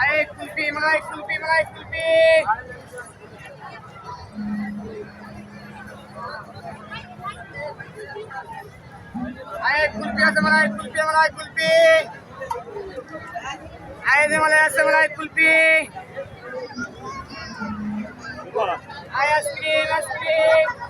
Ay, kulpi mga kulpi mga kulpi. Ay, kulpi asa mga kulpi mga kulpi. Ay, de mala asa mga kulpi. Ay, aspirin, aspirin.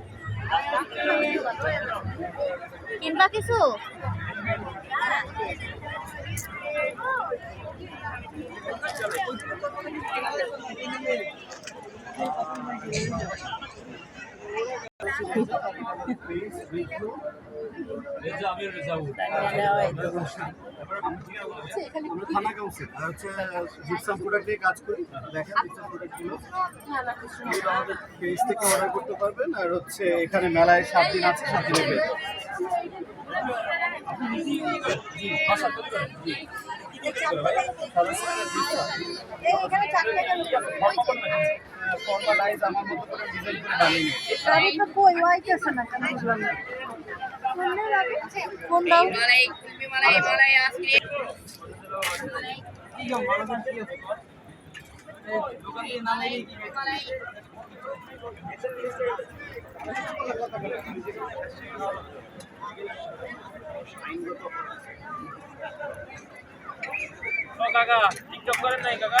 আছে কিছু Please, please, kulfi আমরা থানা council আর হচ্ছে gypsum product দিয়ে কাজ করি দেখেন জিপসাম প্রোডাক্টগুলো আমাদের পেজ থেকে অর্ডার করতে পারবেন আর হচ্ছে এখানে মেলায় সাত দিন আছে সাত দিনে ফর্মালাইজ আমার মতো করে ডিজাইন করে বানিয়ে। গাড়িটা কই ওয়াইতেছে না কেন বুঝলাম না কোন দাও মালাই কুলফি মালাই মালাই আইসক্রিম ও কাকা টিকটক করেন নাই কাকা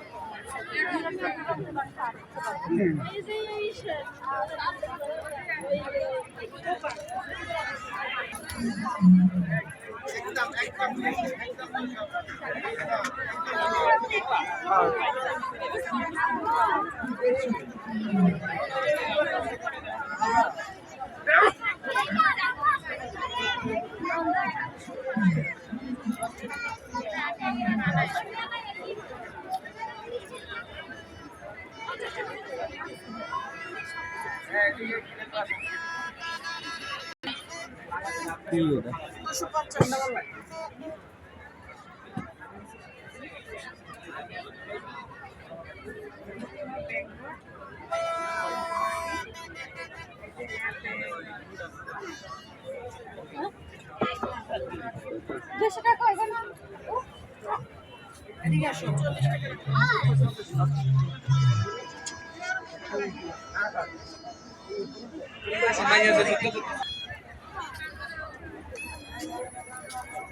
হইবে না তোর দোকান কি বরিশালে কোথায় সালের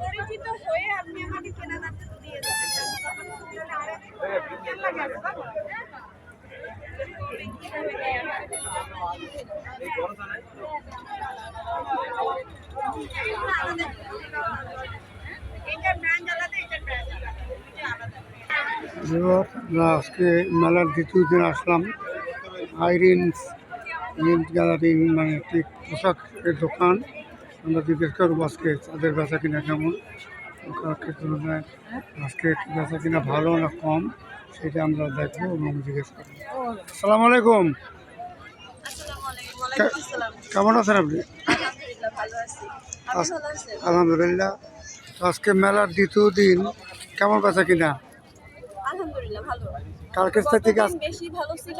পরিচিত হয়ে আপনি আমাকে আজকে মেলার দ্বিতীয় দিন আসলাম। আইরিনস মিন্ট গ্যালারি মানে একটি পোশাকের দোকান। আমরা জিজ্ঞেস করব আজকে তাদের বেচা কিনা কেমন কালকের তুলনায় আজকে বেচা কিনা ভালো না কম সেটা আমরা দেখব এবং জিজ্ঞেস করব। আসসালামু আলাইকুম। কেমন আছেন আপনি? আলহামদুলিল্লাহ। আজকে মেলার দ্বিতীয় দিন কেমন বেচা কিনা? আলহামদুলিল্লাহ ভালো। কালকের থেকে বেশি ভালো ছিল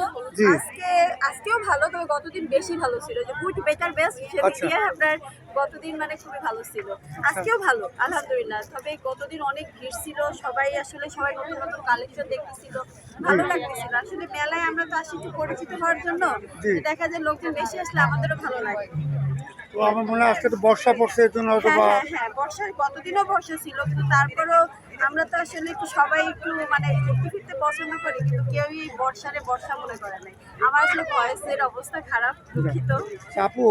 আজকে আজকেও ভালো তবে গতদিন বেশি ভালো ছিল। যে গুড বেটার বেস্ট সেদিক আচ্ছা। দিয়ে আপনার গতদিন মানে খুবই ভালো ছিল। আজকেও ভালো আলহামদুলিল্লাহ। তবে গতদিন অনেক ভিড় ছিল। সবাই আসলে সবাই নতুন নতুন কালেকশন দেখতেছিল। ভালো লাগতেছিল। আসলে মেলায় আমরা তো আসি একটু পরিচিত হওয়ার জন্য। দেখা যায় লোকজন বেশি আসলে আমাদেরও ভালো লাগে। তো আমার মনে হয় আজকে তো বর্ষা পড়ছে এই জন্য হয়তো হ্যাঁ বা হ্যাঁ হ্যাঁ বর্ষার কতদিনও বর্ষা ছিল কিন্তু তারপরেও আমরা তো আসলে একটু সবাই একটু মানে ঘুরতে ফিরতে পছন্দ করি কিন্তু কেউই এই বর্ষারে বর্ষা মনে করে নাই। আমার আসলে ভয়েসের অবস্থা খারাপ দুঃখিত। চাপু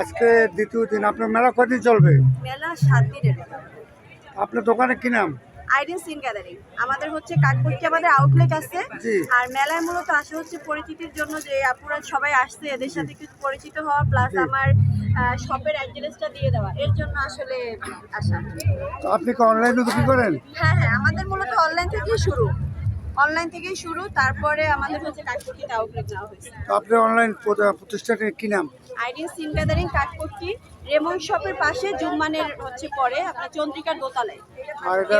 আজকে দ্বিতীয় দিন আপনার মেলা কদিন চলবে? মেলা সাত দিনের। আপনার দোকানে কি নাম? Eden scene gathering. আমাদের হচ্ছে কাঠপুরকি আমাদের আউটলেট আছে। আর মেলায় মূলত আসা হচ্ছে পরিচিতির জন্য যে আপুরা সবাই আসছে এদের সাথে কিছু পরিচিত হওয়া প্লাস আমার শপের অ্যাড্রেসটা দিয়ে দেওয়া। এর জন্য আসলে আসা। আপনি কি অনলাইনে বিক্রি করেন? হ্যাঁ হ্যাঁ আমাদের মূলত অনলাইন থেকেই শুরু। অনলাইন থেকেই শুরু তারপরে আমাদের হচ্ছে কাঠপট্টিতে আউটলেট নেওয়া হয়েছে। তো আপনি অনলাইন প্রতিষ্ঠানের কি নাম? আইডিন সিন গ্যাদারিং কাঠপট্টি রেমন শপের পাশে জুম্মানের হচ্ছে পরে আপনার চন্দ্রিকার দোতলায়। আর এটা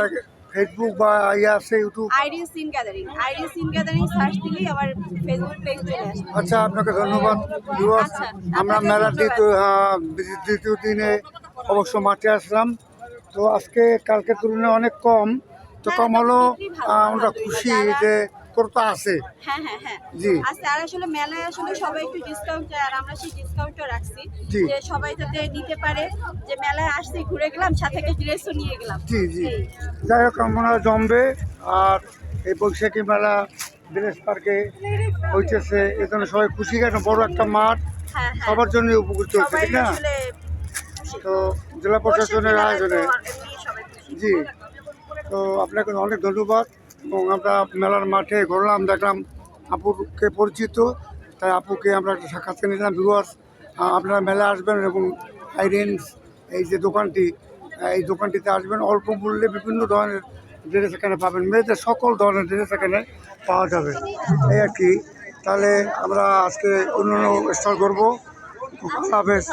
ফেসবুক বা ইয়ে আছে YouTube Eden scene gathering. Eden scene gathering search দিলেই আবার ফেসবুক পেজ চলে আসবে আচ্ছা আপনাকে ধন্যবাদ ভিউয়ার্স আচ্ছা, আমরা মেলা মেলার দ্বিতীয় দ্বিতীয় দিনে অবশ্য মাঠে আসলাম। তো আজকে কালকের তুলনায় অনেক কম। তো কম না, হলো আমরা খুশি যে ক্রেতা আছে হ্যাঁ হ্যাঁ হ্যাঁ। জি। আর আসলে মেলায় আসলে সবাই একটু ডিসকাউন্ট চায় আর আমরা সেই ডিসকাউন্টটা রাখছি যে সবাই যাতে নিতে পারে যে মেলায় আসছি ঘুরে গেলাম সাথে একটা ড্রেসও নিয়ে গেলাম। জি জি। যাই হোক হয় জমবে আর এই বৈশাখী মেলা বিলেজ পার্কে হইতেছে এখানে সবাই খুশি কেন? বড় একটা মাঠ সবার জন্য উপকৃত হচ্ছে ঠিক না? তো জেলা প্রশাসনের আয়োজনে। জি। তো আপনাকে অনেক ধন্যবাদ। এবং আমরা মেলার মাঠে ঘুরলাম, দেখলাম আপুকে পরিচিত। তাই আপুকে আমরা একটা সাক্ষাৎ নিলাম। ভিউয়ার্স আপনারা মেলা আসবেন এবং আইরেন্স এই যে দোকানটি এই দোকানটিতে আসবেন। অল্প মূল্যে বিভিন্ন ধরনের ড্রেস এখানে পাবেন। মেয়েদের সকল ধরনের ড্রেস এখানে পাওয়া যাবে। এই আর কি। তাহলে আমরা আজকে অন্য অন্য স্টল করব হাফেজ